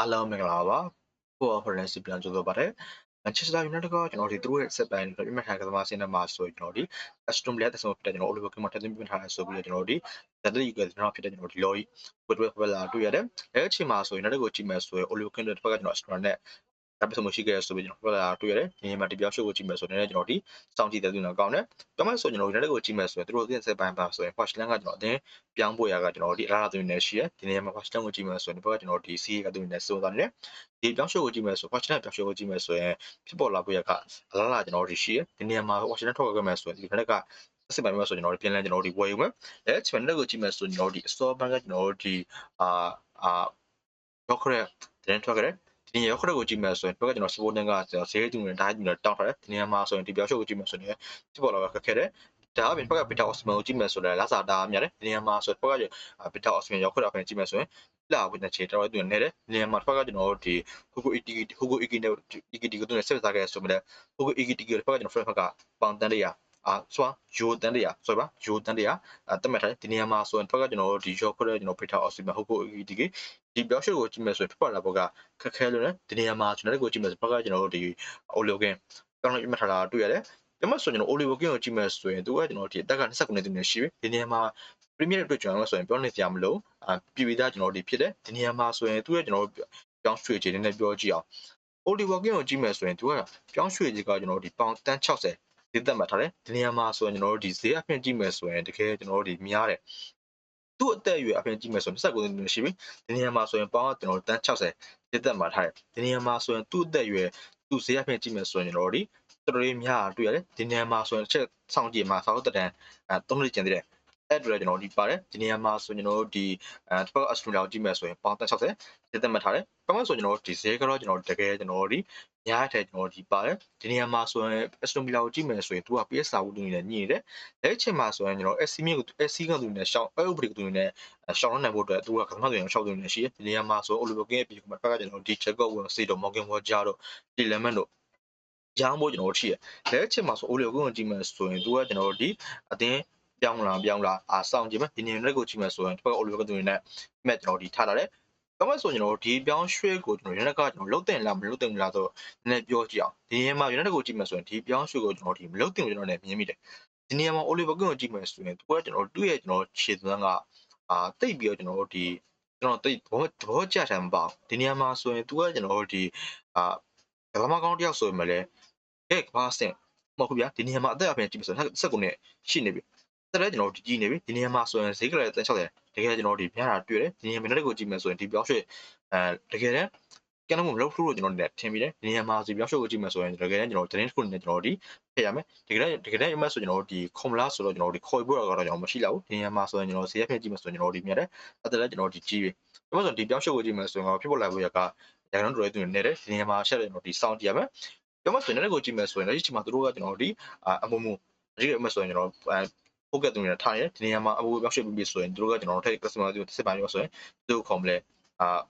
အားလုံးမင်္ဂလာပါ။ကိုဖော်ရန်စီပြန်ကြိုဆိုပါတယ်။မန်ချက်စတာယူနိုက်တက်ကကျွန်တော်ဒီသူတို့ရဲ့ဆက်ပိုင်းပြမှတ်ထားကစားသမားစင်းထဲမှာဆိုကျွန်တော်ဒီအစတွန်ဘလက်တစ်စုံဖြစ်တဲ့ကျွန်တော်အိုလီဗာကင်မှာထပ်သွင်းပြထားတယ်ဆိုပြီးတော့ကျွန်တော်ဒီဇက်တီကကျွန်တော်ဖြစ်တဲ့ကျွန်တော်ဒီလော်ကြီးဝတ်ဝက်ဖက်လာတွေ့ရတယ်။အဲအချိန်မှာဆိုရင်နောက်တစ်ခုကြည့်မယ်ဆိုရင်အိုလီဗာကင်တဲ့ဘက်ကကျွန်တော်အစတွန် နဲ့ဒါပစမရှိခဲ့ဆိုပြီးကျွန်တော်ပြောလာတွေ့ရတယ်။ဒီနေ့မှာဒီပြောင်းရှုပ်ကိုကြည့်မယ်ဆိုရင်လည်းကျွန်တော်ဒီစောင့်ကြည့်တဲ့သူနာကောင်းတယ်။ပြောမှဆိုကျွန်တော်ဒီနေ့ကိုကြည့်မယ်ဆိုရင်သူတို့အသင်းဆက်ပိုင်းပါဆိုရင် Watchland ကကျွန်တော်အသင်းပြောင်းဖို့ရကကျွန်တော်ဒီအလားအလာသူနေရှိရ။ဒီနေ့မှာ Watchland ကိုကြည့်မယ်ဆိုရင်ဒီဘက်ကကျွန်တော်ဒီ CA ကသူနေစိုးသွားတယ်။ဒီပြောင်းရှုပ်ကိုကြည့်မယ်ဆို Watchland ပြောင်းရှုပ်ကိုကြည့်မယ်ဆိုရင်ဖြစ်ပေါ်လာဖို့ရကအလားအလာကျွန်တော်ဒီရှိရ။ဒီနေ့မှာ Watchland ထောက်ခဲ့မယ်ဆိုရင်ဒီခက်ကစစ်ပိုင်းမှာဆိုကျွန်တော်တို့ပြန်လဲကျွန်တော်တို့ဒီဝယ်ယူမယ်။အဲချန်နယ်ကိုကြည့်မယ်ဆိုကျွန်တော်တို့ဒီ store bank ကကျွန်တော်တို့ဒီအာအာရောက်ခဲ့တဲ့တင်ထွက်ခဲ့တဲ့ ဒီနေ့ရောက်ခရက်ကိုကြည့်မယ်ဆိုရင်ဘက်ကကျွန်တော် support နဲ့ကကျွန်တော်ဈေးတူနဲ့ဒါကျွန်တော်တောင်းထားတယ်ဒီနေရာမှာဆိုရင်ဒီပြောင်းရှုပ်ကိုကြည့်မယ်ဆိုရင်ဖြစ်ပေါ်လာခက်ခဲတယ်ဒါအပြင်ဘက်က beta osman ကိုကြည့်မယ်ဆိုတော့လာစာတာများတယ်ဒီနေရာမှာဆိုဘက်က beta osman ရောက်ခရက်အပြင်ကြည့်မယ်ဆိုရင်လာဝင်တဲ့ခြေတော်တော်တူနေတယ်ဒီနေရာမှာဘက်ကကျွန်တော်ဒီ hugo iki hugo iki နဲ့ iki ကိုတူနဲ့ဆက်စားခဲ့ဆိုမြဲ hugo iki ကိုဘက်ကကျွန်တော် frame ဘက်ကပေါင်တန်းလေးရ အာစွာယူတန်တရာဆိုပါယူတန်တရာအတက်မဲ့ထားဒီနေရာမှာဆိုရင်ဘက်ကကျွန်တော်ဒီ job ခွဲကျွန်တော် beta osman hugo iki ဒီပြောင်းရှုပ်ကိုကြည့်မယ်ဆိုရင်ဖြစ်ပေါ်လာဘောကခက်ခဲလို့ねဒီနေရာမှာကျွန်တော်တို့ကိုကြည့်မယ်ဆိုဘက်ကကျွန်တော်တို့ဒီအိုလီယိုကင်ကောင်းလို့မှတ်ထားတာတွေ့ရတယ်။ဒါမှဆိုကျွန်တော်အိုလီယိုကင်ကိုကြည့်မယ်ဆိုရင်သူကကျွန်တော်ဒီအသက်က29နှစ်တည်းရှိပြီ။ဒီနေရာမှာ Premier အတွက်ကျွန်တော်ဆိုရင်ပြောနေစရာမလိုအပြည်ပြည်သားကျွန်တော်ဒီဖြစ်တယ်။ဒီနေရာမှာဆိုရင်သူကကျွန်တော်ပြောင်းရွှေ့ခြင်းနဲ့ပြောကြည့်အောင်။အိုလီယိုကင်ကိုကြည့်မယ်ဆိုရင်သူကပြောင်းရွှေ့ခြင်းကကျွန်တော်ဒီပေါင်တန်း60 ဒီသက်မှတ်ထားတယ်။ဒီနေရာမှာဆိုရင်ကျွန်တော်တို့ဒီဈေးအပြင်ကြည့်မယ်ဆိုရင်တကယ်ကျွန်တော်တို့ဒီများတယ်သူ့အသက်အရွယ်အပြင်ကြည့်မယ်ဆိုရင်29နှစ်ရှိပြီဒီနေရာမှာဆိုရင်ပေါင်းကျွန်တော်တို့တန်း60တစ်သက်မှာထားတယ်ဒီနေရာမှာဆိုရင်သူ့အသက်အရွယ်သူ့ဈေးအပြင်ကြည့်မယ်ဆိုရင်ကျွန်တော်တို့ဒီတော်တော်လေးများတွေ့ရတယ်ဒီနေရာမှာဆိုရင်ချက်ဆောင်ကြည့်မှာစောက်တက်တန်းအဲ3နှစ်ကျန်သေးတယ် အဲ့ဒါကျွန်တော်ဒီပါတယ်ဒီနေရာမှာဆိုကျွန်တော်တို့ဒီအဲတစ်ပတ်အစထရလာကြည့်မယ်ဆိုရင်ပေါင်း60တစ်သက်မှာထားတယ်ဘာမှဆိုကျွန်တော်တို့ဒီဈေးကတော့ကျွန်တော်တကယ်ကျွန်တော်တို့ဒီများတဲ့ကျွန်တော်ဒီပါတယ်ဒီနေရာမှာဆိုရင် Aston Villa ကိုကြည့်မယ်ဆိုရင်သူက PS စာဝတ်တူနေနဲ့ညှိနေတယ်အဲ့ချိန်မှာဆိုရင်ကျွန်တော် SC မြင့်ကို SC ကသူနဲ့ရှောင်းအဲ့ဥပဒေကသူနဲ့ရှောင်းနိုင်ဖို့အတွက်သူကကစားသူနဲ့ရှောင်းသူနဲ့ရှိတယ်ဒီနေရာမှာဆို Oliver King ရဲ့ပြည်ကမှာဘက်ကကျွန်တော်ဒီ Jacob Wilson စီတော့ Morgan Roger တို့ Element တို့ရောင်းဖို့ကျွန်တော်တို့ရှိတယ်လက်ချက်မှာဆို Oliver King ကိုကြည့်မယ်ဆိုရင်သူကကျွန်တော်တို့ဒီအတင်း ပြောင်းလာပြောင်းလာအာစောင့်ကြည့်မယ်ဒီနေရာကိုကြည့်မယ်ဆိုရင်ဘက်က Oliver King နဲ့ match ကျွန်တော်ဒီထားလာတယ်။ဒါမှဆိုကျွန်တော်ဒီပြောင်းရွှေ့ကိုကျွန်တော်ရနက်ကကျွန်တော်လုတ်တင်လားမလုတ်တင်လားဆိုနည်းနည်းပြောကြည့်အောင်။ဒီနေရာမှာရနက်ကိုကြည့်မယ်ဆိုရင်ဒီပြောင်းရွှေ့ကိုကျွန်တော်ဒီမလုတ်တင်ကျွန်တော်လည်းမြင်မိတယ်။ဒီနေရာမှာ Oliver King ကိုကြည့်မယ်ဆိုရင်သူကကျွန်တော်သူ့ရဲ့ကျွန်တော်ခြေသွမ်းကအာတိတ်ပြီးတော့ကျွန်တော်ဒီကျွန်တော်တိတ်ဘောဘောကြတယ်မပေါ့။ဒီနေရာမှာဆိုရင်သူကကျွန်တော်ဒီအာကမ္ဘာကောင်းတယောက်ဆိုရင်မလဲဟဲ့ကဘာစင်မဟုတ်ဘူးဗျာဒီနေရာမှာအသက်အပြင်ကြည့်မယ်ဆိုရင်ဆက်ကုန်နဲ့ရှိနေပြီ။ တက်လည်းကျွန်တော်ဒီကြည့်နေပြီဒီနေရာမှာဆိုရင်ဈေးကလည်းတန်60တကယ်ကျွန်တော်ဒီများတာတွေ့တယ်ဒီနေရာမှာလည်းကိုကြည့်မယ်ဆိုရင်ဒီပြောင်းရွှေ့အဲတကယ်တမ်းကန်တော့မလုပ်လို့ကျွန်တော်လည်းထင်ပြီးတယ်ဒီနေရာမှာဒီပြောင်းရွှေ့ကိုကြည့်မယ်ဆိုရင်တကယ်တမ်းကျွန်တော်သတင်းတစ်ခုနဲ့ကျွန်တော်ဒီဖရမယ်တကယ်တမ်းတကယ်တမ်းအမှဆိုကျွန်တော်ဒီခုံလားဆိုတော့ကျွန်တော်ဒီခေါ်ပွဲကတော့ကျွန်တော်မရှိလောက်ဘူးဒီနေရာမှာဆိုရင်ကျွန်တော်ဈေးရဖက်ကြည့်မယ်ဆိုရင်ကျွန်တော်ဒီမြတ်တယ်အဲ့ဒါလည်းကျွန်တော်ဒီကြီးပြီဒါမှဆိုဒီပြောင်းရွှေ့ကိုကြည့်မယ်ဆိုရင်ဖြစ်ပေါ်လာဖို့ရကရန်ကုန်တော်ရဲ့သူနေတယ်ဒီနေရာမှာရှက်တယ်ကျွန်တော်ဒီစောင့်ကြည့်ရမယ်ဒါမှဆိုရင်လည်းကိုကြည့်မယ်ဆိုရင်လည်းဒီချိန်မှာသူတို့ကကျွန်တော်ဒီအမှုမှုအကြီးအမှဆိုရင်ကျွန်တော် ပိုကတ်သူတွေထားရင်ဒီနေရာမှာအဘူပြောင်းရွှေ့ပြီးပြီဆိုရင်တို့ကကျွန်တော်တို့ထက် customer တွေစစ်ပါရောဆိုရင်တို့ခေါ်မလဲအာ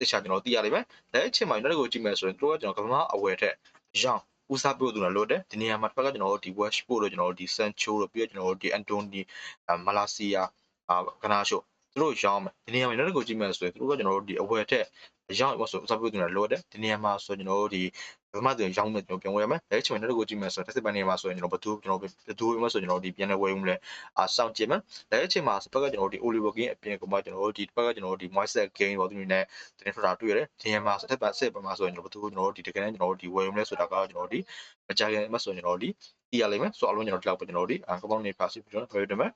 တခြားကျွန်တော်သိရလိမ့်မယ်။ဒါအချိန်မှာကျွန်တော်တို့ကိုကြည့်မယ်ဆိုရင်တို့ကကျွန်တော်ကမ္ဘာအဝယ်ထက်ရောင်းဦးစားပေးသူလာလို့တဲ့ဒီနေရာမှာတစ်ခါကကျွန်တော်တို့ဒီ West ပို့လို့ကျွန်တော်တို့ဒီ Sancho လို့ပြီးတော့ကျွန်တော်တို့ဒီ Antony Malacia အာကနာရှိုသူတို့ရောင်းမယ်ဒီနေရာမှာကျွန်တော်တို့ကိုကြည့်မယ်ဆိုရင်တို့ကကျွန်တော်တို့ဒီအဝယ်ထက် ရောင်းလို့ဆိုဦးစားပေးသူလာလို့တဲ့ဒီနေရာမှာဆိုကျွန်တော်တို့ဒီဘာမှတင်ရောင်းမယ်ကျွန်တော်ပြန်ဝယ်ရမယ်အဲချိန်မှာလည်းကိုကြည့်မယ်ဆိုတော့တစ်စက်ပိုင်းနေမှာဆိုရင်ကျွန်တော်ဘသူကျွန်တော်ဘသူမှဆိုကျွန်တော်ဒီပြန်လဲဝယ်ဦးမလဲအာစောင့်ကြည့်မယ်အဲချိန်မှာဘက်ကကျွန်တော်ဒီ Oliver King အပြင်ကမှကျွန်တော်ဒီဘက်ကကျွန်တော်ဒီ Moise Game ပေါ့သူတွေနဲ့တင်ထွက်တာတွေ့ရတယ်ဒီမှာတစ်ပတ်ဆက်ပတ်မှာဆိုရင်ကျွန်တော်ဘသူကျွန်တော်ဒီတကယ်တမ်းကျွန်တော်ဒီဝယ်ဦးမလဲဆိုတာကကျွန်တော်ဒီမကြခင်မှဆိုရင်ကျွန်တော်ဒီသိရလိမ့်မယ်ဆိုတော့အလုံးကျွန်တော်ဒီလောက်ပဲကျွန်တော်ဒီအကောင်းနေပါစီပြီးတော့ပြောရမယ်